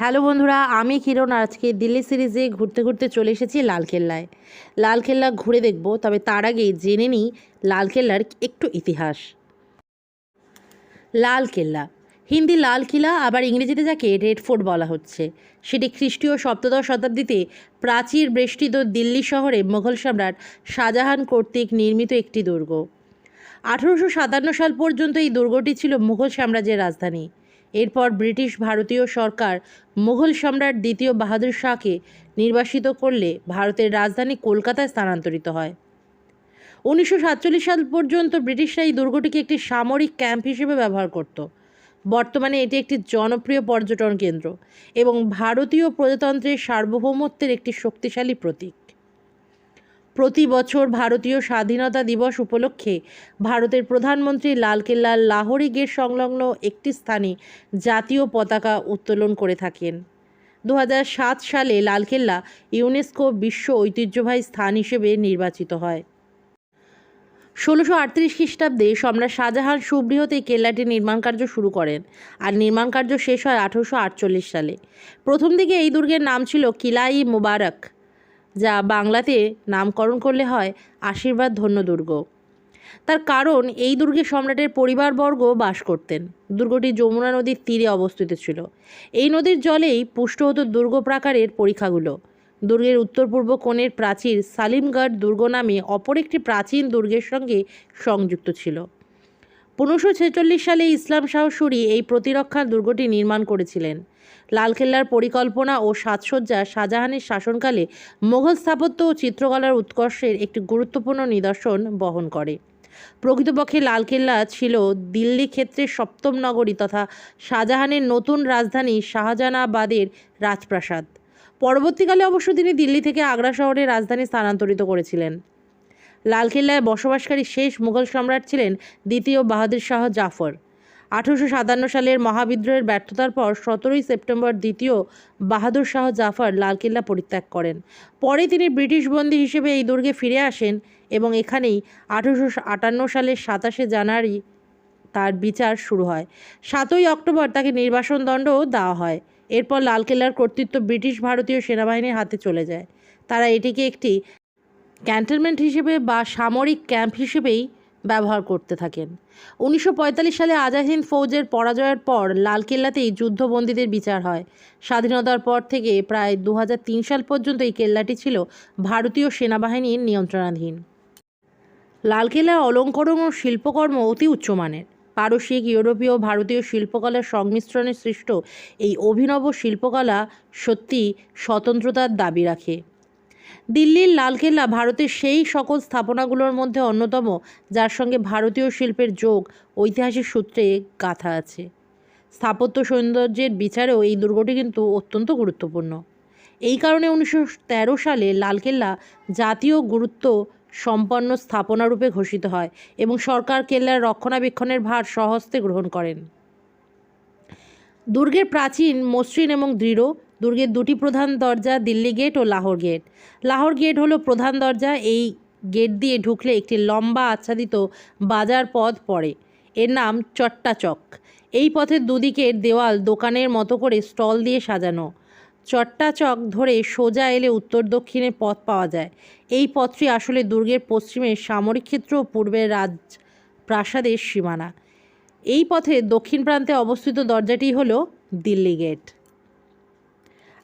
Hello বন্ধুরা, আমি কিরণ আজকে দিল্লি সিরিজে ঘুরতে ঘুরতে চলে এসেছি লালকেল্লায়। লালকেল্লা ঘুরে দেখব, তবে তার আগে জেনে নিই লালকেল্লার একটু ইতিহাস। লালকেল্লা। হিন্দি লাল কিলা আবার ইংরেজিতে যাকে রেড ফোর্ট বলা হচ্ছে। সেটি খ্রিস্টীয় সপ্তদশ শতাব্দীতে প্রাচীর বেষ্টিত দিল্লি শহরে মোঘল সম্রাট শাহজাহান কর্তৃক নির্মিত একটি দুর্গ। আঠেরোশো সাতান্ন সাল পর্যন্ত এই দুর্গটি ছিল মুঘল সাম্রাজ্যের রাজধানী। এরপর ব্রিটিশ ভারতীয় সরকার মুঘল সম্রাট দ্বিতীয় বাহাদুর শাহকে নির্বাসিত করলে ভারতের রাজধানী কলকাতায় স্থানান্তরিত হয়। উনিশশো সাতচল্লিশ সাল পর্যন্ত ব্রিটিশরা এই দুর্গটিকে একটি সামরিক ক্যাম্প হিসেবে ব্যবহার করত। বর্তমানে এটি একটি জনপ্রিয় পর্যটন কেন্দ্র এবং ভারতীয় প্রজাতন্ত্রের সার্বভৌমত্বের একটি শক্তিশালী প্রতীক। প্রতি বছর ভারতীয় স্বাধীনতা দিবস উপলক্ষে ভারতের প্রধানমন্ত্রী লালকেল্লার লাহোরি গেট সংলগ্ন একটি স্থানে জাতীয় পতাকা উত্তোলন করে থাকেন। দু হাজার সাত সালে লালকেল্লা ইউনেস্কো বিশ্ব ঐতিহ্যবাহী স্থান হিসেবে নির্বাচিত হয়। ষোলোশো আটত্রিশ খ্রিস্টাব্দে সম্রাট শাহজাহান সুবৃহৎ কেল্লাটি নির্মাণ কার্য শুরু করেন আর নির্মাণ কার্য শেষ হয় আঠেরোশো আটচল্লিশ সালে। প্রথম দিকে এই দুর্গের নাম ছিল কিলাই মুবারক। যা বাংলাতে নামকরণ করলে হয় আশীর্বাদ ধন্য দুর্গ। তার কারণ এই দুর্গে সম্রাটের পরিবারবর্গ বাস করতেন। দুর্গটি যমুনা নদীর তীরে অবস্থিত ছিল। এই নদীর জলেই পুষ্ট হতো দুর্গ প্রাকারের পরীক্ষাগুলো। দুর্গের উত্তর পূর্ব কোণের প্রাচীর সালিমগড় দুর্গ নামে অপর একটি প্রাচীন দুর্গের সঙ্গে সংযুক্ত ছিল। পনেরোশো ছেচল্লিশ সালে ইসলাম শাহ সুরি এই প্রতিরক্ষা দুর্গটি নির্মাণ করেছিলেন। লালকেল্লার পরিকল্পনা ও সাজসজ্জা শাহজাহানের শাসনকালে মোঘল স্থাপত্য ও চিত্রকলার উৎকর্ষের একটি গুরুত্বপূর্ণ নিদর্শন বহন করে। প্রকৃতপক্ষে লালকেল্লা ছিল দিল্লি ক্ষেত্রের সপ্তম নগরী তথা শাহজাহানের নতুন রাজধানী শাহজাহানাবাদের রাজপ্রাসাদ। পরবর্তীকালে অবশ্য তিনি দিল্লি থেকে আগ্রা শহরে রাজধানী স্থানান্তরিত করেছিলেন। লালকেল্লায় বসবাসকারী শেষ মুঘল সম্রাট ছিলেন দ্বিতীয় বাহাদুর শাহ জাফর। আঠেরোশো সাতান্ন সালের মহাবিদ্রোহের ব্যর্থতার পর সতেরোই সেপ্টেম্বর দ্বিতীয় বাহাদুর শাহ জাফর লালকেল্লা পরিত্যাগ করেন। পরে তিনি ব্রিটিশ বন্দী হিসেবে এই দুর্গে ফিরে আসেন এবং এখানেই আঠেরোশো আটান্ন সালের সাতাশে জানুয়ারি তার বিচার শুরু হয়। সাতই অক্টোবর তাকে নির্বাসন দণ্ডও দেওয়া হয়। এরপর লালকেল্লার কর্তৃত্ব ব্রিটিশ ভারতীয় সেনাবাহিনীর হাতে চলে যায়। তারা এটিকে একটি ক্যান্টনমেন্ট হিসেবে বা সামরিক ক্যাম্প হিসেবেই ব্যবহার করতে থাকেন। উনিশশো পঁয়তাল্লিশ সালে আজাদ হিন্দ ফৌজের পরাজয়ের পর লালকেল্লাতেই যুদ্ধবন্দীদের বিচার হয়। স্বাধীনতার পর থেকে প্রায় দু হাজার তিন সাল পর্যন্ত এই কেল্লাটি ছিল ভারতীয় সেনাবাহিনীর নিয়ন্ত্রণাধীন। লালকেল্লার অলঙ্করণ ও শিল্পকর্ম অতি উচ্চমানের। পারসিক, ইউরোপীয়, ভারতীয় শিল্পকলার সংমিশ্রণে সৃষ্ট এই অভিনব শিল্পকলা সত্যি স্বতন্ত্রতার দাবি রাখে। দিল্লির লালকেল্লা ভারতের সেই সকল স্থাপনাগুলোর মধ্যে অন্যতম, যার সঙ্গে ভারতীয় শিল্পের যোগ, ঐতিহাসিক সূত্রে গাথা আছে। স্থাপত্য সৌন্দর্যের বিচারেও এই দুর্গটি কিন্তু অত্যন্ত গুরুত্বপূর্ণ। এই কারণে উনিশশো তেরো সালে লালকেল্লা জাতীয় গুরুত্ব সম্পন্ন স্থাপনারূপে ঘোষিত হয় এবং সরকার কেল্লার রক্ষণাবেক্ষণের ভার স্বহস্তে গ্রহণ করেন। দুর্গের প্রাচীন, মসৃণ এবং দৃঢ়। দুর্গের দুটি প্রধান দরজা দিল্লি গেট ও লাহোর গেট। লাহোর গেট হলো প্রধান দরজা। এই গেট দিয়ে ঢুকলে একটি লম্বা আচ্ছাদিত বাজার পথ পড়ে। এর নাম চট্টাচক। এই পথের দুদিকের দেওয়াল দোকানের মতো করে স্টল দিয়ে সাজানো। চট্টাচক ধরে সোজা এলে উত্তর দক্ষিণে পথ পাওয়া যায়। এই পথটি আসলে দুর্গের পশ্চিমে সামরিক ক্ষেত্র ও পূর্বের রাজ প্রাসাদের সীমানা। এই পথে দক্ষিণ প্রান্তে অবস্থিত দরজাটি হলো দিল্লি গেট।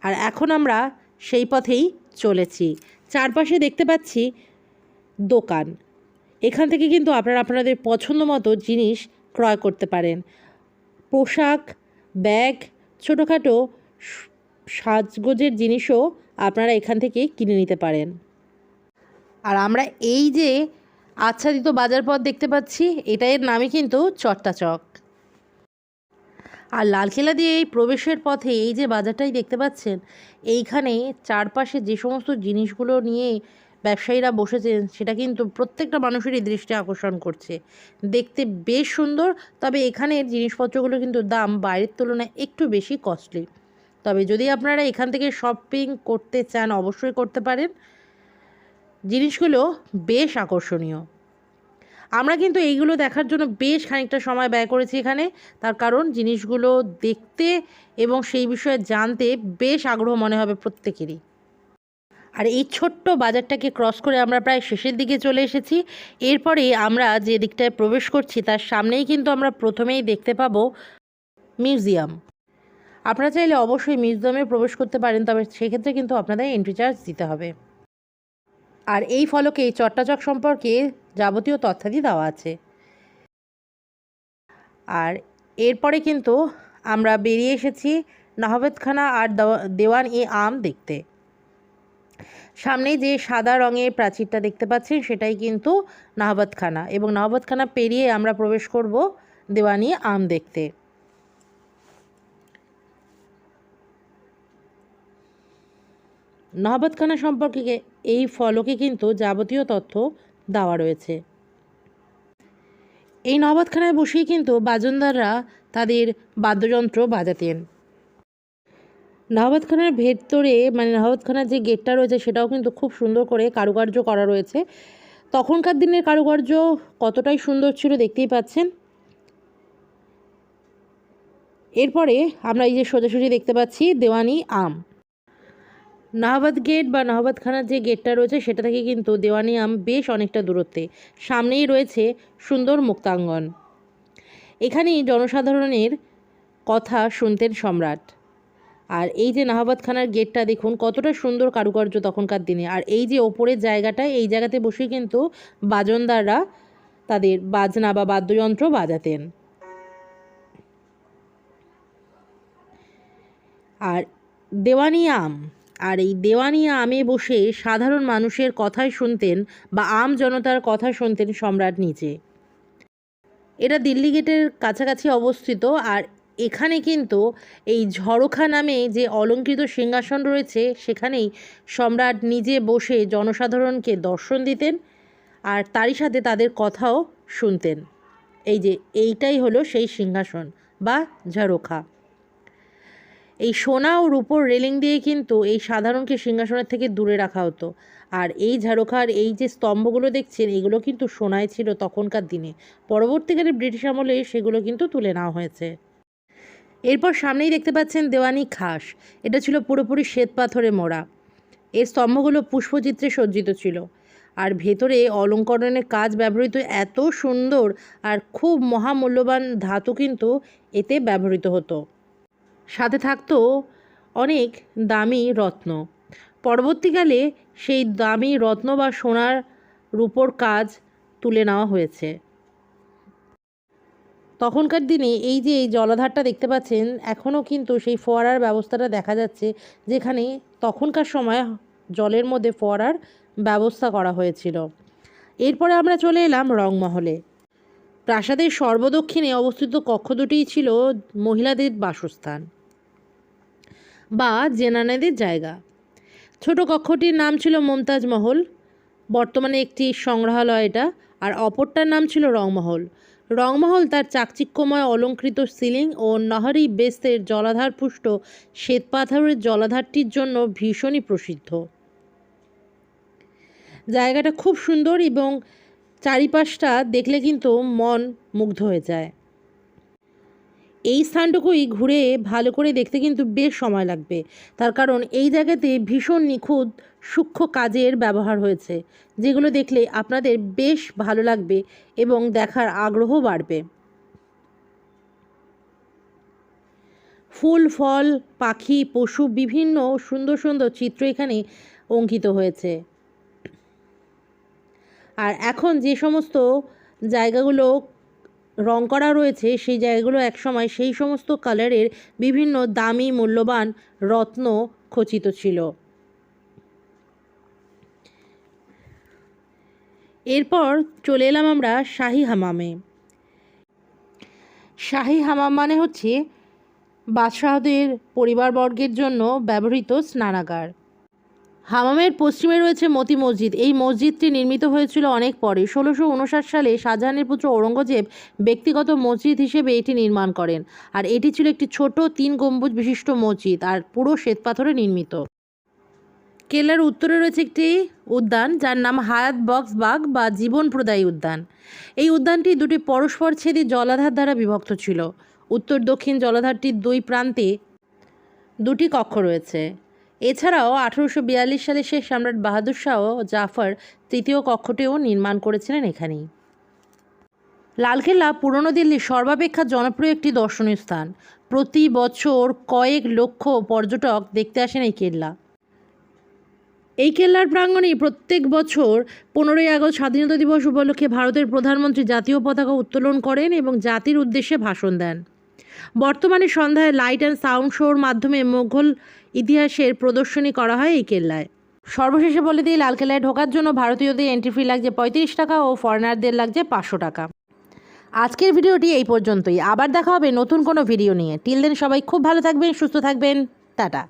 আর এখন আমরা সেই পথেই চলেছি। চারপাশে দেখতে পাচ্ছি দোকান। এখান থেকে কিন্তু আপনারা আপনাদের পছন্দ মতো জিনিস ক্রয় করতে পারেন। পোশাক, ব্যাগ, ছোটোখাটো সাজগোজের জিনিসও আপনারা এখান থেকে কিনে নিতে পারেন। আর আমরা এই যে আচ্ছাদিত বাজার পথ দেখতে পাচ্ছি এটা এর নামই কিন্তু চট্টাচক। আর লালকেল্লা দিয়ে এই প্রবেশের পথে এই যে বাজারটাই দেখতে পাচ্ছেন, এইখানে চারপাশে যে সমস্ত জিনিসগুলো নিয়ে ব্যবসায়ীরা বসেছেন, সেটা কিন্তু প্রত্যেকটা মানুষেরই দৃষ্টি আকর্ষণ করছে। দেখতে বেশ সুন্দর, তবে এখানের জিনিসপত্রগুলো কিন্তু দাম বাইরের তুলনায় একটু বেশি কস্টলি। তবে যদি আপনারা এখান থেকে শপিং করতে চান, অবশ্যই করতে পারেন। জিনিসগুলো বেশ আকর্ষণীয়। আমরা কিন্তু এইগুলো দেখার জন্য বেশ খানিকটা সময় ব্যয় করেছি এখানে। তার কারণ জিনিসগুলো দেখতে এবং সেই বিষয়ে জানতে বেশ আগ্রহ মনে হবে প্রত্যেকেরই। আর এই ছোট্ট বাজারটাকে ক্রস করে আমরা প্রায় শেষের দিকে চলে এসেছি। এরপরে আমরা যে দিকটায় প্রবেশ করছি, তার সামনেই কিন্তু আমরা প্রথমেই দেখতে পাবো মিউজিয়াম। আপনারা চাইলে অবশ্যই মিউজিয়ামে প্রবেশ করতে পারেন, তবে সেক্ষেত্রে কিন্তু আপনাদের এন্ট্রি চার্জ দিতে হবে। আর এই ফলকে চট্টাচক সম্পর্কে যাবতীয় তথ্যাদি দেওয়া আছে। আর এরপরে কিন্তু আমরা বেরিয়ে এসেছি নাহবেদখানা আর দেওয়া- দেওয়ান ই আম দেখতে। সামনে যে সাদা রঙের প্রাচীরটা দেখতে পাচ্ছেন সেটাই কিন্তু নাহবাদখানা এবং নাহবাদখানা পেরিয়ে আমরা প্রবেশ করব দেওয়ানি আম দেখতে। নাহবাদখানা সম্পর্কে এই ফলকে কিন্তু যাবতীয় তথ্য দেওয়া রয়েছে। এই নবাদখানায় বসেই কিন্তু বাজনদাররা তাদের বাদ্যযন্ত্র বাজাতেন। নাহবাদখানার ভেতরে মানে নাহবাদখানার যে গেটটা রয়েছে, সেটাও কিন্তু খুব সুন্দর করে কারুকার্য করা রয়েছে। তখনকার দিনের কারুকার্য কতটাই সুন্দর ছিল দেখতেই পাচ্ছেন। এরপরে আমরা এই যে সোজাসুজি দেখতে পাচ্ছি, দেওয়ানি আম। নাহাবাদ গেট বা নাহাবাদখানার যে গেটটা রয়েছে সেটা থেকে কিন্তু দেওয়ানি আম বেশ অনেকটা দূরত্বে। সামনেই রয়েছে সুন্দর মুক্তাঙ্গন। এখানেই জনসাধারণের কথা শুনতেন সম্রাট। আর এই যে নাহাবাদখানার গেটটা দেখুন, কতটা সুন্দর কারুকার্য তখনকার দিনে। আর এই যে ওপরের জায়গাটা এই জায়গাতে বসে কিন্তু বাজনদাররা তাদের বাজনা বা বাদ্যযন্ত্র বাজাতেন। আর দেওয়ানি আম আর এই দেওয়ানিয়া আমে বসে সাধারণ মানুষের কথাই শুনতেন বা আম জনতার কথা শুনতেন সম্রাট নিজে। এটা দিল্লি গেটের কাছাকাছি অবস্থিত আর এখানে কিন্তু এই ঝড়খা নামে যে অলঙ্কৃত সিংহাসন রয়েছে, সেখানেই সম্রাট নিজে বসে জনসাধারণকে দর্শন দিতেন আর তারই সাথে তাদের কথাও শুনতেন। এই যে এইটাই হলো সেই সিংহাসন বা ঝাড়খা এই সোনা ও রূপোর রেলিং দিয়ে কিন্তু এই সাধারণকে সিংহাসনের থেকে দূরে রাখা হতো। আর এই ঝাড়খার, এই যে স্তম্ভগুলো দেখছেন, এগুলো কিন্তু সোনায় ছিল তখনকার দিনে। পরবর্তীকালে ব্রিটিশ আমলে সেগুলো কিন্তু তুলে নেওয়া হয়েছে। এরপর সামনেই দেখতে পাচ্ছেন দেওয়ানি খাস। এটা ছিল পুরোপুরি শ্বেত পাথরে মোড়া। এই স্তম্ভগুলো পুষ্পচিত্রে সজ্জিত ছিল। আর ভেতরে অলঙ্করণের কাজ ব্যবহৃত এত সুন্দর আর খুব মহামূল্যবান ধাতু কিন্তু এতে ব্যবহৃত হতো। সাথে থাকতো অনেক দামি রত্ন। পরবর্তীকালে সেই দামি রত্ন বা সোনার রূপোর কাজ তুলে নেওয়া হয়েছে। তখনকার দিনে এই যে এই জলাধারটা দেখতে পাচ্ছেন, এখনও কিন্তু সেই ফোয়ারার ব্যবস্থাটা দেখা যাচ্ছে, যেখানে তখনকার সময় জলের মধ্যে ফোয়ারার ব্যবস্থা করা হয়েছিল। এরপরে আমরা চলে এলাম রংমহলে। প্রাসাদের সর্বদক্ষিণে অবস্থিত কক্ষ দুটিই ছিল মহিলাদের বাসস্থান বা জেনানেদের জায়গা। ছোট কক্ষটির নাম ছিল মমতাজ মহল, বর্তমানে একটি সংগ্রহালয় এটা, আর অপরটার নাম ছিল রংমহল। রংমহল তার চাকচিক্যময় অলঙ্কৃত সিলিং ও নাহারি জলাধার পুষ্ট শ্বেতপাথরের জলাধারটির জন্য ভীষণই প্রসিদ্ধ। জায়গাটা খুব সুন্দর এবং চারিপাশটা দেখলে কিন্তু মন মুগ্ধ হয়ে যায়। এই স্থানটুকুই ঘুরে ভালো করে দেখতে কিন্তু বেশ সময় লাগবে। তার কারণ এই জায়গাতে ভীষণ নিখুঁত সূক্ষ্ম কাজের ব্যবহার হয়েছে, যেগুলো দেখলে আপনাদের বেশ ভালো লাগবে এবং দেখার আগ্রহ বাড়বে। ফুল, ফল, পাখি, পশু বিভিন্ন সুন্দর সুন্দর চিত্র এখানে অঙ্কিত হয়েছে। আর এখন যে সমস্ত জায়গাগুলো রং করা রয়েছে, সেই জায়গাগুলো একসময় সেই সমস্ত কালারের বিভিন্ন দামি মূল্যবান রত্ন খচিত ছিল। এরপর চলে এলাম আমরা শাহি হামামে। শাহি হামাম মানে হচ্ছে বাদশাহদের পরিবারবর্গের জন্য ব্যবহৃত স্নানাগার। হামামের পশ্চিমে রয়েছে মতি মসজিদ। এই মসজিদটি নির্মিত হয়েছিল অনেক পরে। ষোলোশো উনষাট সালে শাহজাহানের পুত্র ঔরঙ্গজেব ব্যক্তিগত মসজিদ হিসেবে এটি নির্মাণ করেন। আর এটি ছিল একটি ছোট তিন গম্বুজ বিশিষ্ট মসজিদ আর পুরো শ্বেতপাথরে নির্মিত। কেল্লার উত্তরে রয়েছে একটি উদ্যান যার নাম হায়াত বক্স বাগ বা জীবন প্রদায়ী উদ্যান। এই উদ্যানটি দুটি পরস্পর ছেদী জলাধার দ্বারা বিভক্ত ছিল। উত্তর দক্ষিণ জলাধারটির দুই প্রান্তে দুটি কক্ষ রয়েছে। এছাড়াও আঠেরোশো বিয়াল্লিশ সালে শেখ সম্রাট বাহাদুর শাহ জাফর তৃতীয় কক্ষটিও নির্মাণ করেছিলেন এখানেই। লালকেল্লা পুরনো দিল্লির সর্বাপেক্ষা জনপ্রিয় একটি দর্শনীয় স্থান। প্রতি বছর কয়েক লক্ষ পর্যটক দেখতে আসেন এই কেল্লা। এই কেল্লার প্রাঙ্গণে প্রত্যেক বছর পনেরোই আগস্ট স্বাধীনতা দিবস উপলক্ষে ভারতের প্রধানমন্ত্রী জাতীয় পতাকা উত্তোলন করেন এবং জাতির উদ্দেশ্যে ভাষণ দেন। বর্তমানে সন্ধ্যায় লাইট অ্যান্ড সাউন্ড শোর মাধ্যমে মোঘল ইতিহাসের প্রদর্শনী করা হয় এই কেল্লায়। সর্বশেষে বলে দিই, লালকেল্লায় ঢোকার জন্য ভারতীয়দের এন্ট্রি ফি লাগছে পঁয়ত্রিশ টাকা ও ফরেনারদের লাগছে পাঁচশো টাকা। আজকের ভিডিওটি এই পর্যন্তই। আবার দেখা হবে নতুন কোনো ভিডিও নিয়ে। টিল দেন সবাই খুব ভালো থাকবেন, সুস্থ থাকবেন। টাটা।